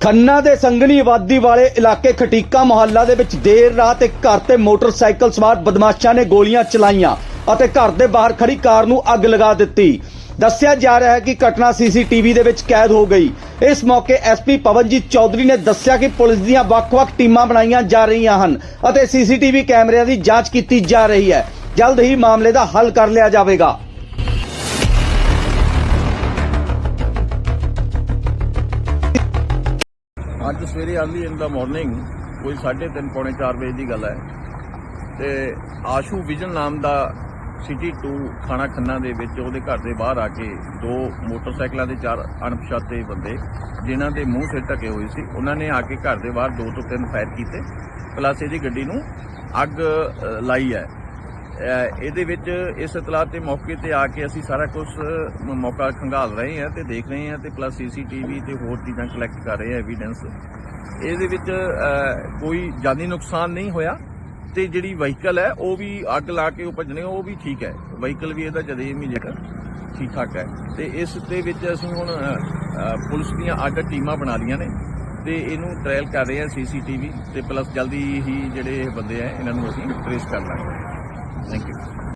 ਖੰਨਾ ਦੇ ਸੰਗਣੀ ਆਬਾਦੀ ਵਾਲੇ ਇਲਾਕੇ ਖਟੀਕਾ ਮੁਹੱਲਾ ਦੇ ਵਿੱਚ ਦੇਰ ਰਾਤ ਇੱਕ ਘਰ ਤੇ ਮੋਟਰਸਾਈਕਲ ਸਵਾਰ ਬਦਮਾਸ਼ਾਂ ਨੇ ਗੋਲੀਆਂ ਚਲਾਈਆਂ ਅਤੇ ਘਰ ਦੇ ਬਾਹਰ ਖੜੀ ਕਾਰ ਨੂੰ ਅੱਗ ਲਗਾ ਦਿੱਤੀ। ਦੱਸਿਆ ਜਾ ਰਿਹਾ ਹੈ ਕਿ ਘਟਨਾ ਸੀਸੀਟੀਵੀ ਦੇ ਵਿੱਚ ਕੈਦ ਹੋ ਗਈ। ਇਸ ਮੌਕੇ ਐਸਪੀ ਪਵਨਜੀਤ ਚੌਧਰੀ ਨੇ ਦੱਸਿਆ ਕਿ ਪੁਲਿਸ ਦੀਆਂ ਵੱਖ-ਵੱਖ ਟੀਮਾਂ ਬਣਾਈਆਂ ਜਾ ਰਹੀਆਂ ਹਨ ਅਤੇ ਸੀਸੀਟੀਵੀ ਕੈਮਰਿਆਂ ਦੀ ਜਾਂਚ ਕੀਤੀ ਜਾ ਰਹੀ ਹੈ। ਜਲਦ ਹੀ ਮਾਮਲੇ ਦਾ ਹੱਲ ਕਰ ਲਿਆ ਜਾਵੇਗਾ। ਅੱਜ ਸਵੇਰੇ ਅਰਲੀ ਇਨ ਦਾ ਮਾਰਨਿੰਗ ਕੋਈ 3:30 ਪੌਣੇ 4 ਵਜੇ ਦੀ ਗੱਲ ਹੈ। ਤੇ ਆਸ਼ੂ ਵਿਜਨ ਨਾਮ ਦਾ ਸਿਟੀ 2 ਖਾਣਾ ਖੰਨਾ ਦੇ ਵਿੱਚ, ਉਹਦੇ ਘਰ ਦੇ ਬਾਹਰ ਆ ਕੇ ਦੋ ਮੋਟਰਸਾਈਕਲਾਂ ਦੇ ਚਾਰ ਅਣਪਛਾਤੇ ਬੰਦੇ, ਜਿਨ੍ਹਾਂ ਦੇ ਮੂੰਹ ਸਿਰ ਢਕੇ ਹੋਏ ਸੀ, ਉਹਨਾਂ ਨੇ ਆ ਕੇ ਘਰ ਦੇ ਬਾਹਰ ਦੋ ਤੋਂ ਤਿੰਨ ਫਾਇਰ ਕੀਤੇ ਪਲੱਸ ਇਹਦੀ ਗੱਡੀ ਨੂੰ ਅੱਗ ਲਾਈ ਹੈ। ਇਹਦੇ ਵਿੱਚ ਇਸ ਇਤਲਾਹ ਤੇ ਮੌਕੇ ਤੇ ਆ ਕੇ ਅਸੀਂ ਸਾਰਾ ਕੁਝ ਮੌਕਾ ਖੰਗਾਲ ਰਹੇ ਹਾਂ ਤੇ ਦੇਖ ਰਹੇ ਹਾਂ ਤੇ ਪਲੱਸ ਸੀਸੀਟੀਵੀ ਤੇ ਹੋਰ ਚੀਜ਼ਾਂ ਕਲੈਕਟ ਕਰ ਰਹੇ ਹਾਂ ਐਵੀਡੈਂਸ ਇਹਦੇ ਵਿੱਚ ਕੋਈ ਜਾਨੀ ਨੁਕਸਾਨ ਨਹੀਂ ਹੋਇਆ ਤੇ ਜਿਹੜੀ ਵਹੀਕਲ ਹੈ, ਉਹ ਵੀ ਅੱਗ ਲਾ ਕੇ ਉਹ ਭੱਜਣੇ ਉਹ ਵੀ ਠੀਕ ਹੈ। ਵਹੀਕਲ ਵੀ ਇਹਦਾ ਜਦੇ ਮਹੀਨੇ ਤੱਕ ਠੀਕ ਠਾਕ ਹੈ। ਤੇ ਇਸ ਦੇ ਵਿੱਚ ਅਸੀਂ ਹੁਣ ਪੁਲਿਸ ਦੀਆਂ ਅੱਡ ਟੀਮਾਂ ਬਣਾ ਲਈਆਂ ਨੇ ਤੇ ਇਹਨੂੰ ਟ੍ਰਾਇਲ ਕਰ ਰਹੇ ਹਾਂ ਸੀਸੀਟੀਵੀ ਤੇ ਪਲੱਸ ਜਲਦੀ ਹੀ ਜਿਹੜੇ ਬੰਦੇ ਆ ਇਹਨਾਂ ਨੂੰ ਅਸੀਂ ਟ੍ਰੇਸ ਕਰ ਲਾਂਗੇ। Thank you.